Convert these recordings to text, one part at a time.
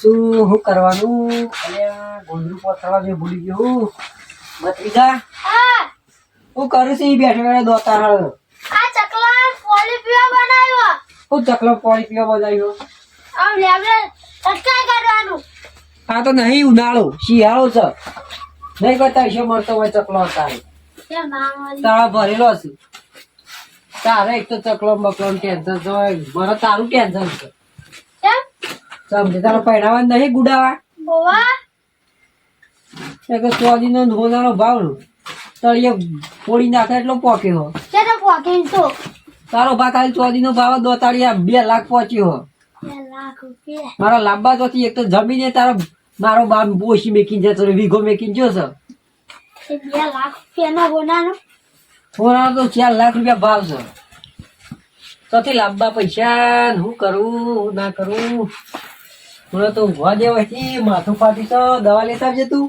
શું હું કરવાનું? અલ્યા ગોંદરું પથરાવા જે ભૂલી ગયો બત્રીજા હા. કરું છું બેઠા બેઠા દોતા હાળ આ ચકલા પોલી પીવા બનાવ્યો. હું ચકલો પાણી પીવા બનાવ્યો? આમ લેબલે ટટકાઈ કાઢવાનું. આ તો નહીં ઉનાળો શિયાળો છે. નહીં કરતા વિશે મળતો હોય ચકલો તારે. તે તાળા ભરેલો છે તારે એક તો ચકલો બકલો ટેન્શન છે મારે તારું ટેન્શન છે. સમજે તારો પહેરાવા નહીં ગુડાવા. એક સ્વાદી નો ધોનાનો ભાવ તળિયે પોડી નાખે એટલો પોકે હો તો તો તારો ભા ખાલી ચોદીનો ભાવ દોતાળિયા બે લાખ પહોંચ્યો મારા લાંબા ચોથી, એક તો જમીને તારો, મારો બાપ પોષી મેકીને જતો વીઘો મેકીને જો છે બે લાખ રૂપિયાનો બોનાનો સોનાનો તો ચાર લાખ રૂપિયા ભાવ છે. તોથી લાંબા પૈસા હું કરું હું ના કરું? હું તો ઊંઘવા દેવાથી માથું ફાટી તો દવા લેતા આવજે તું.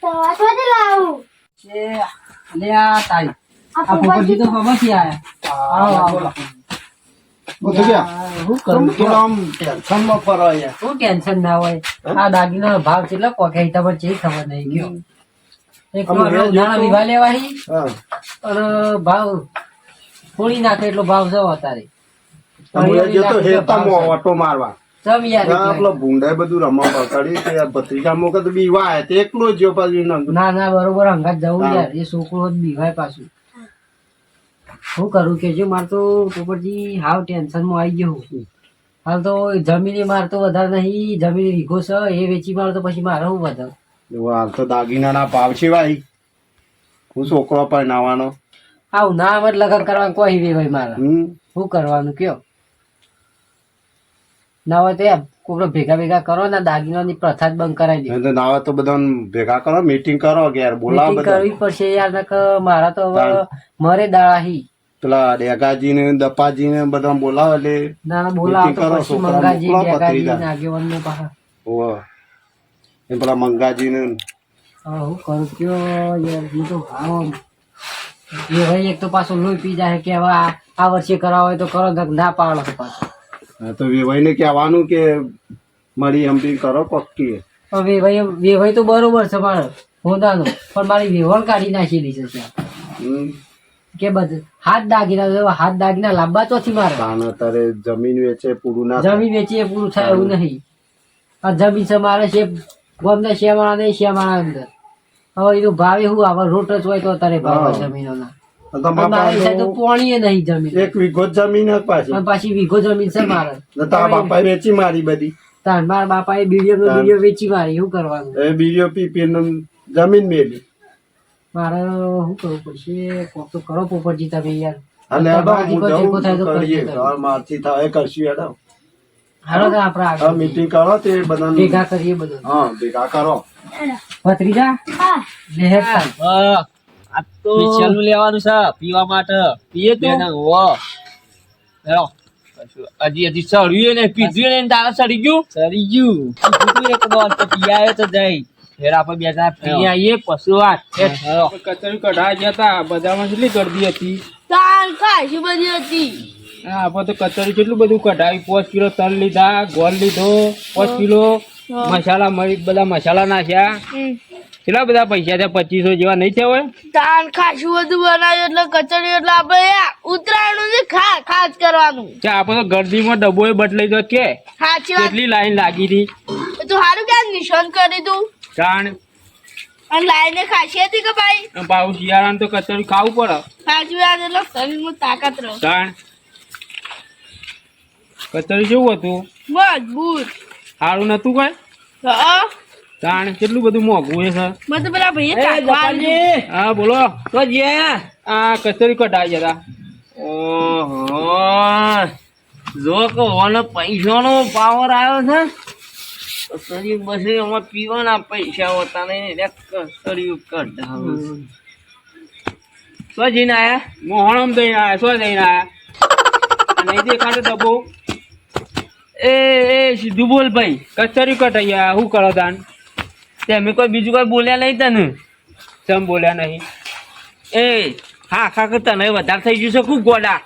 તો વાંચવાથી લાવું. છે લે આ તારી. આ પોપટજી તો થી આયા. આવો આવો ટેન્શન ના હોય? આ દાગીના ભાવ કેટલો પોકે ખબર નહીં ગયો. એક લેવાહી. અને ભાવ ફોડી નાખે એટલો ભાવ છે અત્યારે. ઓટો મારવા. ભૂંડાએ બધું રમવા પકડી તે ભત્રીજા મોકે તો તે એકલો જ પાછું ના ના બરોબર હંગાત જવું યાર. એ છોકરો જ બીવાય પાછું. શું કરું કે જો માર તો પોપટજી હાવ ટેન્શનમાં આવી ગયો હું. હાલ તો જમીને માર તો વધારે નહીં. જમીન વીઘો છે એ વેચી માર તો પછી મારે હું વધારે? હાલ તો દાગીનાના ભાવ છે ભાઈ. હું છોકરો નાવાનો. આવું ના મત લગન કરવાનું કોઈ વેવાય ભાઈ મારા. શું કરવાનું કયો? ના હોય તો કોકનો ભેગા ભેગા કરો ને દાગીનાની પ્રથા જ બંધ કરાવી દે. નાવા તો બધા ભેગા કરો મીટિંગ કરો યાર બોલાવો બધા કરવી પડશે યાર નકર મારા તો. મરે દાળાહી. પેલા ડેગાજી ને દપાજી ને બધા બોલાવો એટલે ના બોલાવો તો પછી મંગાજી ડેગાજી પત્રીજા. ને પાછા. એ પેલા મંગાજી ને હા કરું કયો યાર હું તો ભાવ એ ભાઈ એક તો પાછો લોહી પી જાય કે હવે આ વર્ષે કરાવો હોય તો કરો ના પાડો પાછો. તો વેવાઈને કહેવાનું કે મારી એમપી કરો પક્કી વેવાઈ વેવાઈ તો બરોબર છે મારે હોદાનું પણ મારી વેવણ કાઢી નાખેલી છે ત્યાં. કે બધું હાથ દાગીના હાથ દાગીના લાંબા ચોથી મારે. અત્યારે જમીન વેચે પૂરું ના જમીન વેચી એ પૂરું થાય એવું નહીં. આ જમીન છે મારે છે ગોમના શેમાળા નહીં શેમાળા અંદર. હવે એનું ભાવે શું? આવે રોટ જ હોય તો અત્યારે ભાવ જમીનો તમારા મારી પાસે સાઈડ તો પોણીએ નહીં જમીન. એક વીઘો જમીન પાછી. પાછી વીઘો જમીન છે મારે. તારા બાપાએ વેચી મારી બધી. તાર મારા બાપાએ બીડીઓ નો તાર. બીડીઓ વેચી મારી શું કરવાનું? એ બીજો પીપી જમીન મેલી. મારે શું કરવું પડશે? કોક તો કરો પોપટજી તમે યાર. અને થાય તો કરીએ. કરજો તમે. હવે મારથી થાય કરશું હાલો તો આપણે આગળ મીટિંગ કરો તે બધા ભેગા કરીએ બધું. હા ભેગા કરો. ભત્રીજા હા. લે હેડ તાર. આ તો નું લેવાનું છે પીવા માટે. પીએ તો. હેલો હજી હજી સડ્યું ને પીધું ને તારા સડી ગયું? સડી ગયું. પીધું એક દોર તો પી તો જઈ. ફેર આપણે બે જણા પી આવીએ પશુ વાત. કચરી કઢાઈ ગયા હતા બધામાં કેટલી ગરદી હતી? બધી આપણે તો કચરી કેટલું બધું કઢાવી પાંચ કિલો તલ લીધા ગોળ લીધો પાંચ કિલો મસાલા મરી બધા મસાલા નાખ્યા. કેટલા બધા પૈસા થયા? પચીસો જેવા નહીં થયા હોય? તાન ખાસું બધું બનાવ્યું એટલે કચરી એટલે આપણે ઉતરાયણ ને ખા ખાસ કરવાનું. કે આપણે તો ગરદીમાં ડબ્બો બદલાઈ દો કે. કેટલી લાઈન લાગી હતી? એ તો સારું કે નિશાન કરી દઉં કારણ અને લાઈને ખાસી હતી કે ભાઈ? પાછું શિયાળામાં તો કચરી ખાવું પડે. સાચી વાત એટલે શરીરમાં તાકાત રહે. કારણ કચરી કેવું હતું? મજબૂત. સારું નતું કઈ? તાણ કેટલું બધું મોંઘું છે? સર મને પેલા આપ્યું. હા બોલો. તો જે આ કચરી કઢાઈ જતા. ઓહો. જો કે ઓનો પૈસાનો પાવર આવ્યો છે. કચરી બસરી આમાં પીવાના પૈસા હોતા નહીં એટલે કસરી કઢાવું શું જઈને આયા? મોહણમ જઈને આયા શું જઈને આયા? નહીં દેખાડે ડબ્બો એ એ સીધું બોલ ભાઈ. કચરી કઢાઈ શું કરો તાન? તમે કોઈ બીજું કોઈ બોલ્યા નહીં તને? તેમ બોલ્યા નહીં. એ હા ખા કે તને વધારે થઈ ગયું છે ખૂબ ગોડા.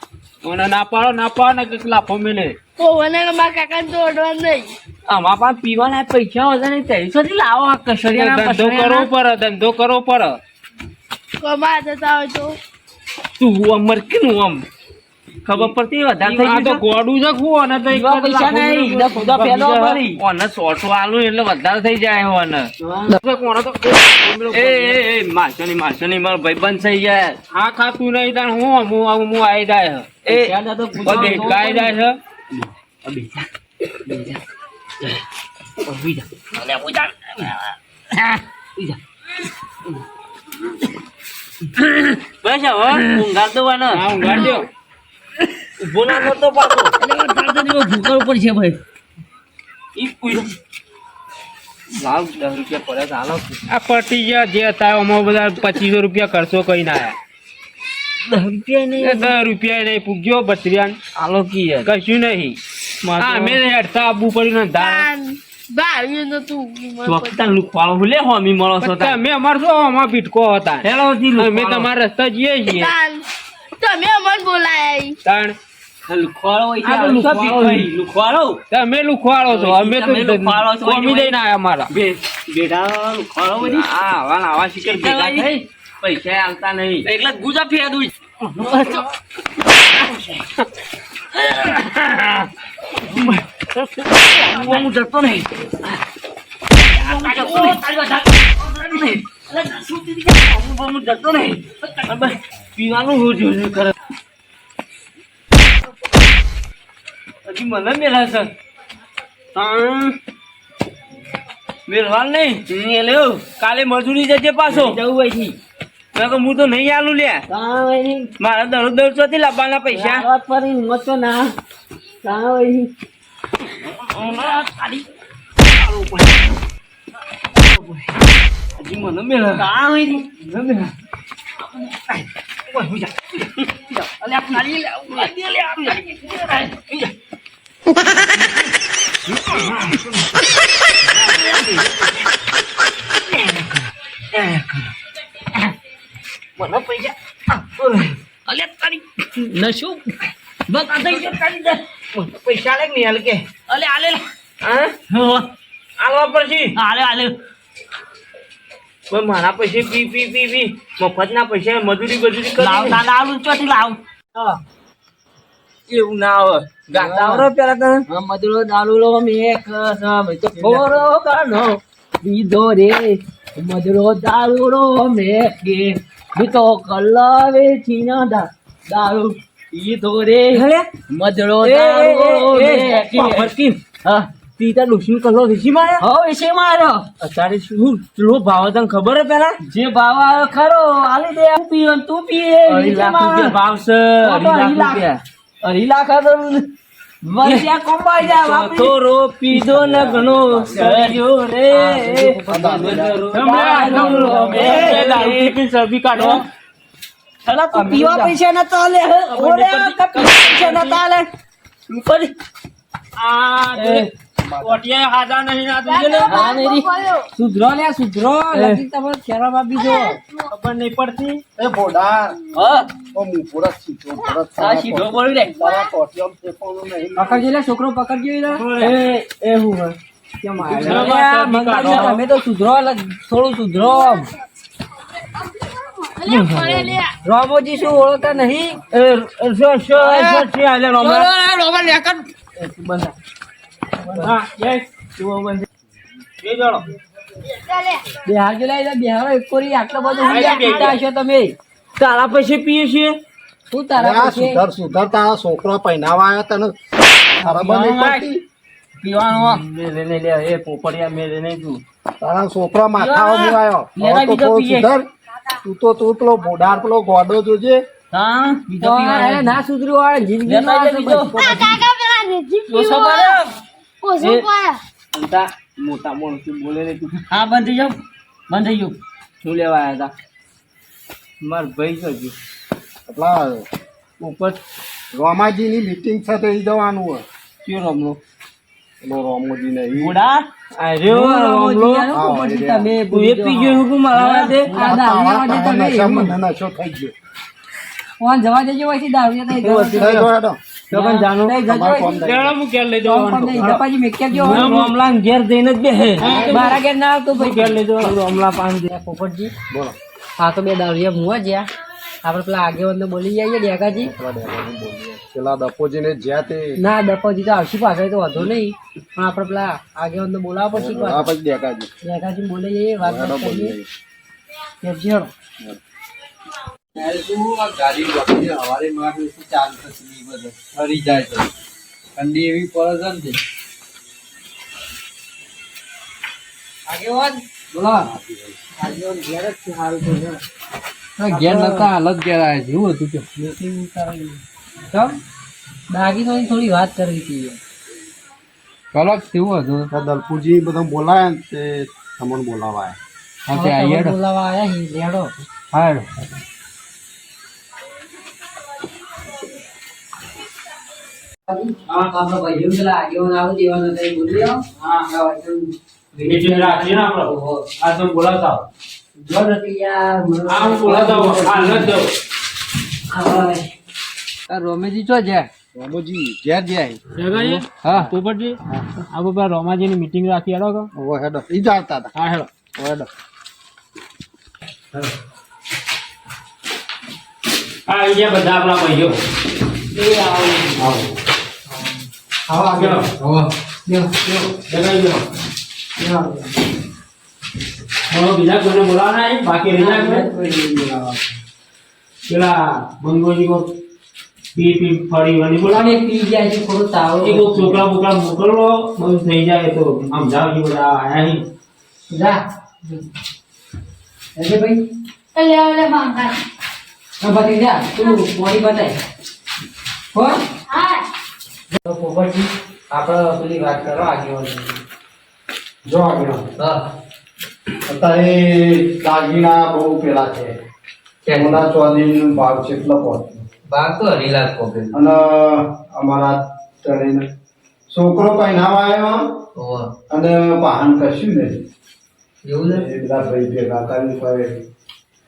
મને ના પાડો ના પાડો ને કંઈક લાફો મેલે. કોને મારા કાકાને તોડવાનું નહીં. આમાં પણ પીવાના પૈસા હોય નહીં તઈ સુધી લાવો આ કસરી ધંધો કરવો પડે ધંધો કરવો પડે. કમા જતા હોય તો? તું અમર કેનું આમ ખબર પડતી વધારે થઈ ગયું ગોડું છે ખું અને તો એક પૈસા નહીં ઈદા ખુદા પેલો પડી ઓને સોસો આલું એટલે વધારે થઈ જાય ઓને. કોણ તો એ એ એ મારશો નહીં મારશો નહીં મારો ભાઈ બંધ થઈ જાય હા ખાતું નહીં તાણ હું હું આવું હું આઈ જાય એ ગાય જાય છે બસ હવે ઊંઘાડ દો હા ઊંઘાડ દ્યો. ઊભો ના થતો પાછો. ભૂકર ઉપર છે ભાઈ. ઈ ઉઈ લાવ દસ રૂપિયા પડ્યા તો આ પટી ગયા જે હતા એમાં બધા પચીસો રૂપિયા ખર્ચો કઈ ના દસ રૂપિયા નહીં. દસ રૂપિયા નહીં પૂગ્યો બત્રીયાન હાલો કી કશું નહીં. અમે હેડતા આવવું પડ્યું ને અમાર શું પીટકો હતા? અમે તમારા રસ્તા જઈએ છીએ. તમે અમને બોલાય તણ તમે લુખવાળો છો અમે તો કોમી દઈને આયા અમારા બેટા લુખવાળો બધી આ આવા આવા શિકાર ભેગા થઈ પૈસા આલતા નહીં. એટલે ગુજા ફેદું હું જતો નહીં. જતો નહીં. પીવાનું હું જોયું કરે? હજી મને મેળા છે. મેળવાલ નહીં? એ લેવ કાલે મજૂરી જજે પાછો. જવું અહીંથી કહું હું તો નહીં આલું લ્યા. મારા દર દરરોજ ચોથી લાવવાના પૈસા હજી મને મેળા મેળા મને પૈસા અલ્યા તારી નશું બસ દે પૈસા લે નહીં હાલ કે અલે આલે હા આલવા પડશે આલે આલે પણ મારા પૈસે પી પી પી પી. મફતના પૈસા મજૂરી મજૂરી કરી લાવ ના આલુ ચોથી લાવ. એવું ના આવે ગાતા આવરો પેલા તને? મધુરો દારૂલો મેક સામે તો ફોરો કાનો બીજો રે. મધુરો દારૂલો મેકે બીતો કલાવે છીના દા દારૂ બીજો રે. મધુરો દારૂલો મેકે હા. તીતા દુશ્મન કલો ઋષિ માર્યા? હો વિશે મારો અત્યારે શું ચલો ભાવ તને ખબર હે પેલા? જે ભાવ આવ્યો ખરો આલી દે હું પીવો તું પીએ ભાવ છે અઢી લાખ અઢી લાખ. વર્ષિયા કમાઈ જાય વાપરી. થોરો પીધો ન ઘણો સર્યો રે. અલા, તું પીવા પૈસા ન તાલે ઓરે પૈસા ન તાલે ઉપર આ હા, મેરી. સુધરો લે સુધરો. લગી તમારે શરમ આપી જો. ખબર નહીં પડતી. એ બોડાર હા. ઓ મુપુરત સીધો ભરત આ સીધો બોલી લે તારા ટોટિયમ ફેંકવાનું નહીં પકડજે લે છોકરો પકડજો લે એ એ હું હે કેમ સુધરો તમે તો થોડું સુધરો. અલ્યા રામોજી શું ઓળખતા નહીં? એ બિહાર જો બિહાર કોરી આટલો બધો હું આઈ જા, પીતા હશો તમે તારા પૈસે પીએ છીએ શું તારા આ સુધર સુધર તારા છોકરો પહેનાવા આવ્યો તને તારા બંધ પડતી પીવાનું મેરે ને લે એ પોપડિયા મેરે ને તું છોકરો તો. સુધર તું તો તું પેલો બોડાર પેલો ગોડો જોજે હા ના સુધર્યું જિંદગી પાડે. અંતા મોટા મોણ બોલે ને તું. હા બંધ થઈ જાવ બંધ થઈ જાવ શું લેવા આયા હતા માર ભાઈ છો જી એટલા ઉપર રોમાજીની મીટિંગ છે તો ઈ જવાનું હોય. કયો રમલો? પેલો રોમોજી ને ઈ બુડા આર્યો રમલો. હા, પછી એ તમે તું ગયો હું મારા વાદે આ દારૂ તમે તારા એવું. મને નશો થઈ ગયો. ફોન જવા દેજો થઈ ગયો હેડો. તો પણ જાણો અમારે ફોન થઈ ગયો. લેવડો હું ઘેર લઈ જવાનો પછી મેક્યા ગયો હું મામલાને ઘેર જઈને જ બેહે. મારા ઘેર ના આવતો હું ઘેર લઈ જવાનો મામલા પાંચ દે પોપટજી. બોલો. હા તો બે દારૂયા મુવા જ્યાં. આપણે પેલા આગેવાન ને બોલી જઈએ ડેકાજી પેલા દપોજીને જ્યાં તે ના દપોજી તો આવશે પાછળ તો વાંધો નહીં. પણ આપણે પેલા આગેવાન ને બોલાવવા પડશે પછી દેખાજી ડેકાજી બોલી જઈએ વાત હેડો એવી કરીએ બોલી કેપજી હેડો. આગેવાન? બોલો. આગેવાન ઘેર જ સારું છે. ઘેર. નતા હાલત ઘેર આવે છે. એવું હતું કે? ચમ દાગીનોની થોડી વાત કરવી હતી. કલક કેવું હતું? દલપુરજી બધા બોલાયા ને તે તમને બોલાવા હા તે બોલાવા આયા હી લેડો. હા આપણા ભાઈઓ પેલા આગેવાન આવો દેવાનો બોલી આવો. ને. જો નથી યાર. આ ન આ રોમેજી ચો જાય રામોજી ઘેર જાય હા. પોપટજી આ બાબા રોમાજીની મીટિંગ રાખી હેડો ઓ હેડો. ઈ જ આવતા હતા. હા હેડો. ઓ હેડો. આ બધા આપણા ભાઈઓ. એ આવો. આવો. આગળ. આવો. લ્યો, લ્યો, જગાઈ લ્યો. બોલો બીજા કોઈને બોલાવવાના છે? બાકી રહી જાય આપણે? કોઈ નહીં બોલાવા. પેલા મંગોજી કો પી પી ફરી વળી બોલાવે પી જાય છે થોડો તાવ એ કોક છોકરા બોકરા મોકલો બધું થઈ જાય તો આમ સમજાવજી બધા આયા નહીં જા એટલે ભાઈ લે લે માંગા બધી જા તું મોડી બતાય હો હા તો પોપટજી આપણે પેલી વાત કરો આગેવાન જો આગળ હા. અત્યારે દાગીના બહુ પેલા છે. સોના ચોધરીનો ભાવ છે એટલો પહોંચ્યો ભાગ તો અઢી લાખ પોકે અને અમારા તળેને છોકરો કઈ ના આવ્યો અને વાહન કશું નહીં. એવું ને એ બધા ભાઈ ભેગા કરી ફરે.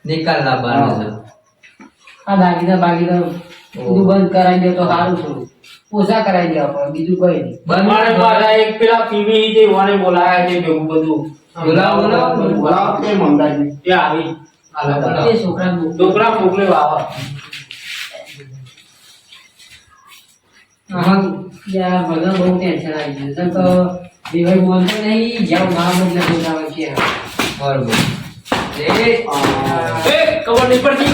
નિકાલ ના બારનો આ દાગીના બાગીના બધું બંધ કરાવી દે તો સારું થોડું ઓછા કરાવી દેવા પડે બીજું કઈ નહીં. મારે પાછા એક પેલા પીવી જે વાને બોલાયા છે કે બધું બોલાવો, બોલાવો. બોલાવો. કે મંગાજી એ આવી. એ છોકરા છોકરા મોકલે આવા હા યાર મને બહુ ટેન્શન આવી ગયું. તો દિવાળી બોલતો નહીં જ્યાં બદલે બોલાવે બરોબર. પડતી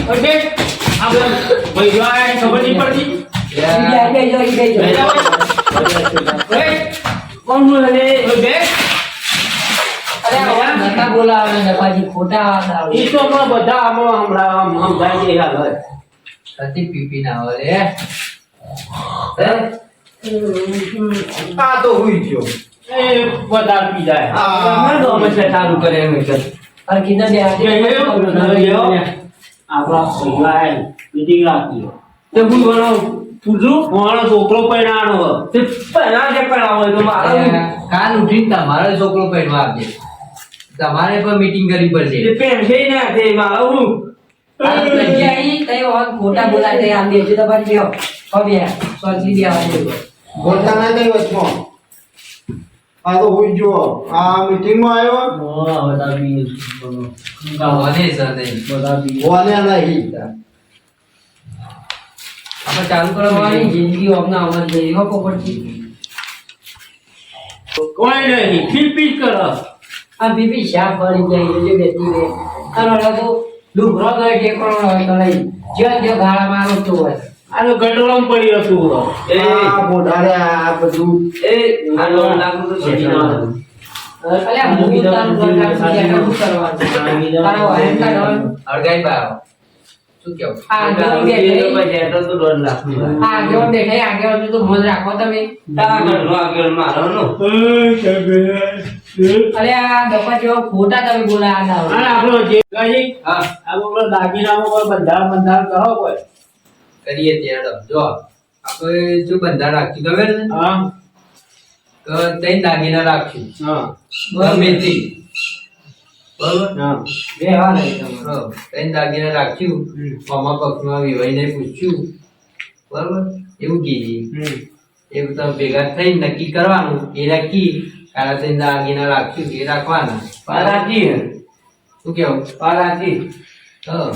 ખબર નહીં પડતી? કોણ બોલે બે. અરે આવા નતા બોલાવે ને પાછી ખોટા આવે. ઈ તો હમણાં બધા આમાં હમણાં આમ છે. પીપી ના આવે રે આ તો હુઈ ગયો. એ વધારે પી જાય. હા. મને તો હંમેશા કરે એમ એટલે. અરે કીધા બે આજે. આપણા પરિવાર meeting રાખી. તે હું બોલો, પૂછું? મારો છોકરો પરણાવાનો. તે છે પરણાવો હોય તો મારો કાલ ઉઠીને તમારો છોકરો પહેરવા આપજે તમારે પણ મીટિંગ કરવી પડશે તે પહેરશે ના, તે મારો ખોટા બોલાય તઈ આમ બેસી તો પાછી બેહો. સોચી દેવા બોલતા ના કઈ વચમાં આ તો હુઈ ગયો આ મીટિંગમાં આવ્યો હા, બધા બી સર નહીં. બધા બી બોલ્યા નહીં આપણે ચાલુ કરવાની જિંદગી અમને આવવા જઈ હો પોપટજી કોઈ નહીં ખીલપીલ કરો. આ બીબી શા પડી જાય એટલે બેસી રહે. અને તો ડુંગરો તો એ ટેકરો હોય તો લઈ જ્યાં જ્યાં ગાળા મારો તો હોય. આનો તો પડી હતું આ બોધારે આ બધું. એ આ લાગુ તો છે અલ્યા હું તારું છું, કરવાનું. તારો વાહન કાઢવાનું. શું કેવું? આ આગેવાન બેઠા ઈ- આ આગેવાન બેઠા ઈ આગેવાનનું તો મોજ રાખો તમે. અલ્યા ગપ્પા જેવા ખોટા તમે બોલાયા હતા. આપણો જે કઈ આ આપણો દાગીનામાં કોઈ બંધારણ બંધારણ કરો કોઈ? કરીએ ત્યાં જો આપણે જો બંધા રાખ્યું ખબર હા. તો તઈ દાગીના રાખ્યું હા. ગમે તે. બરોબર? હા. વ્યવહાર નહીં તમારો. હા ત્રણ દાગીના રાખ્યું. મામા પક્ષમાં વિવાહીને પૂછ્યું. બરોબર? એવું કીધી. હમ. એ બધા ભેગા થઈ નક્કી કરવાનું. એ નક્કી. કાળા ત્રણ દાગીના રાખ્યું. એ રાખવાના. પારાજી હે. શું કેવું? પારાજી હા.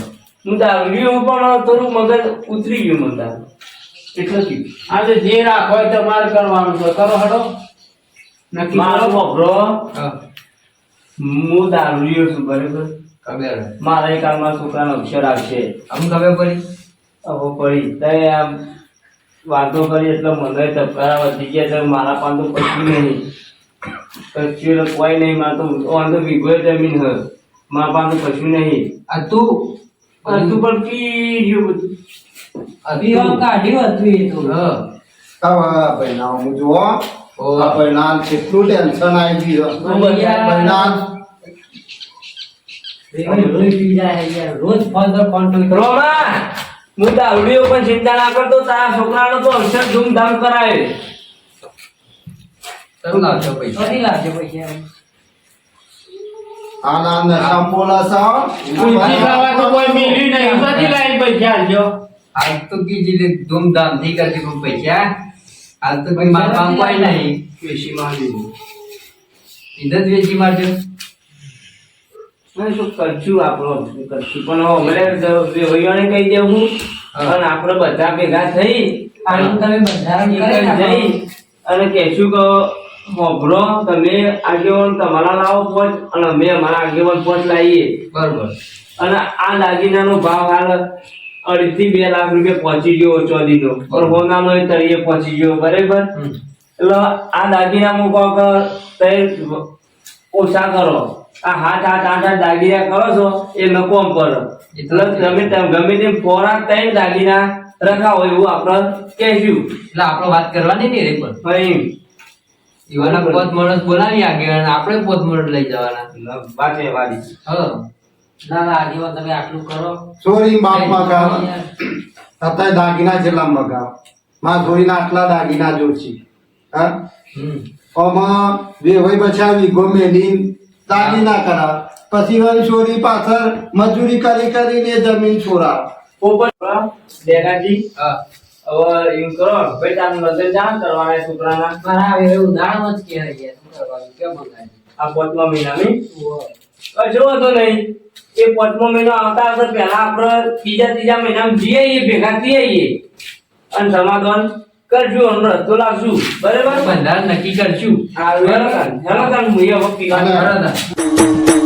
હું પણ થોડું મગજ ઉતરી ગયું મને. એટલે આજે જે રાખો હોય તમારે કરવાનું છે. કરો હડો મારો વપરો હા. હું દારૂડિયો છું બરાબર? ખબર. મારા એક હાલમાં છોકરાનો અક્ષર આવશે. આમ ખબર પડી? હવે પડી. તે આમ વાંધો કરી એટલે મને ધબકારા વધી ગયા છે મારા પાસે તો કશું નહીં. કોઈ નહીં મારે તો વીઘો જમીન હ મારા પાસે તો કશું નહીં. આ તું? તું પણ કીધું તું? કાઢ્યું હતું એ તો. હા. ભાઈ હું ઓહ. આ પરિણામ કેટલું ટેન્શન આવી ગયું. પરિણામ રોજ પી જાય કરો રોજ ફોન પર ફોન તો હું દાવડીઓ પણ ચિંતા ના કરતો તારા છોકરાનો તો અક્ષર ધૂમધામ કરાય તરું લાવજો પૈસા? કદી લાવજો પૈસા. આના નશા બોલા સા કોઈ મેલ્યું નહીં. ઉસાથી લાઈન પૈસા તો કીધી ધૂમધામથી કરતી પૈસા. હાલ તો કઈ માર કામ કોઈ નહીં. વેચી મારી ઇધર વેચી મારજો. મેં શું કરશું આપણો. કરશું. પણ અમારે વૈયાને કહી દેવું. હા. અને આપણે બધા ભેગા થઈ અને તમે બધા જઈ અને કહેશું કે હોભળો તમે આગેવાન તમારા લાવો પોચ અને અમે અમારા આગેવાન પોચ લાવીએ. બરોબર. અને આ દાગીનાનો ભાવ હાલ અઢી થી બે લાખ રૂપિયા પહોંચી ગયો ચોદીનો પણ હોનાનો એ તળિયે પહોંચી ગયો બરાબર. એટલે આ દાગીના મૂકો તે ઓછા કરો આ હાથ હાથ આઠ આઠ દાગીના કરો છો એ નકોમ કરો એટલે ગમે તેમ ગમે તેમ ખોરાક ત્રણ દાગીના રખાવો એવું આપણે કહેશું એટલે આપણે વાત કરવાની નહીં રે પણ એવાના પોત માણસ બોલાવી આગળ આપણે પોત માણસ લઈ જવાના વાતે વાળી હા ના ના આગેવાન તમે આટલું કરો. ચોરી બાપ મગાવ અત્યારે દાગીના જેટલા મગાવમાં ચોરીના આટલા દાગીના જોશી હા? દાગીના કરા પછી વળી ચોરી પાછળ મજૂરી કરી કરીને જમીન છોરા પોપટ હા હવે એમ કરો ભાઈ તારું લગ્ન જાણ કરવાના છોકરાના. મારા હવે ઉદાહરણ જ કહેવાય મંગાય? આ પાંચમા મહિનાની. કશો વાંધો નહીં. એ પાંચમો મહિનો આવતા હશે પહેલા આપણે બીજા ત્રીજા મહિનામાં જઈ આવીએ, ભેગા થઈ આવીએ અને સમાધાન કરશું અને રસ્તો લાવશું. બરાબર? બંધાર નક્કી કરશું. હા બરાબર? હું હવે બરાબર.